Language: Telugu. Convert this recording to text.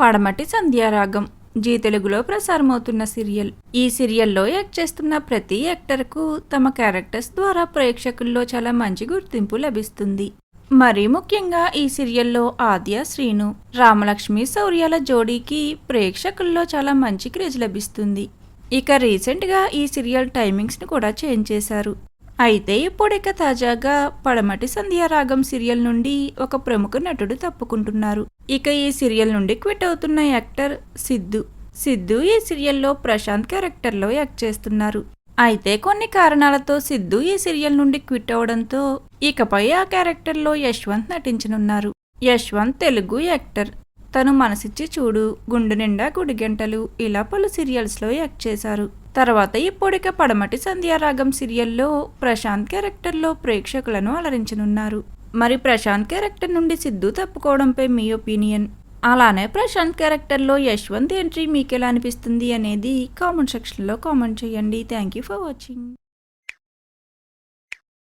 పడమటి సంధ్యారాగం. జీ తెలుగులో ప్రసారమవుతున్న సీరియల్. ఈ సీరియల్లో యాక్ట్ చేస్తున్న ప్రతి యాక్టర్కు తమ క్యారెక్టర్స్ ద్వారా ప్రేక్షకుల్లో చాలా మంచి గుర్తింపు లభిస్తుంది. మరీ ముఖ్యంగా ఈ సీరియల్లో ఆద్య శ్రీను రామలక్ష్మి శౌర్యాల జోడీకి ప్రేక్షకుల్లో చాలా మంచి క్రేజ్ లభిస్తుంది. ఇక రీసెంట్గా ఈ సీరియల్ టైమింగ్స్ని కూడా చేంజ్ చేశారు. అయితే ఇప్పుడిక తాజాగా పడమటి సంధ్యారాగం సీరియల్ నుండి ఒక ప్రముఖ నటుడు తప్పుకుంటున్నారు. ఇక ఈ సీరియల్ నుండి క్విట్ అవుతున్న యాక్టర్ సిద్ధు. సిద్ధు ఈ సీరియల్లో ప్రశాంత్ క్యారెక్టర్లో యాక్ట్ చేస్తున్నారు. అయితే కొన్ని కారణాలతో సిద్ధు ఈ సీరియల్ నుండి క్విట్ అవడంతో ఇకపై ఆ క్యారెక్టర్లో యశ్వంత్ నటించనున్నారు. యశ్వంత్ తెలుగు యాక్టర్. తను మనసిచ్చి చూడు గుండు నిండా గుడిగంటలు ఇలా పలు సీరియల్స్లో యాక్ట్ చేశారు. తర్వాత ఇప్పుడిక పడమటి సంధ్యారాగం సీరియల్లో ప్రశాంత్ క్యారెక్టర్లో ప్రేక్షకులను అలరించనున్నారు. మరి ప్రశాంత్ క్యారెక్టర్ నుండి సిద్ధు తప్పుకోవడంపై మీ ఒపీనియన్? అలానే ప్రశాంత్ క్యారెక్టర్లో యశ్వంత్ ఎంట్రీ మీకు ఎలా అనిపిస్తుంది అనేది కామెంట్ సెక్షన్లో కామెంట్ చేయండి. Thank you for watching.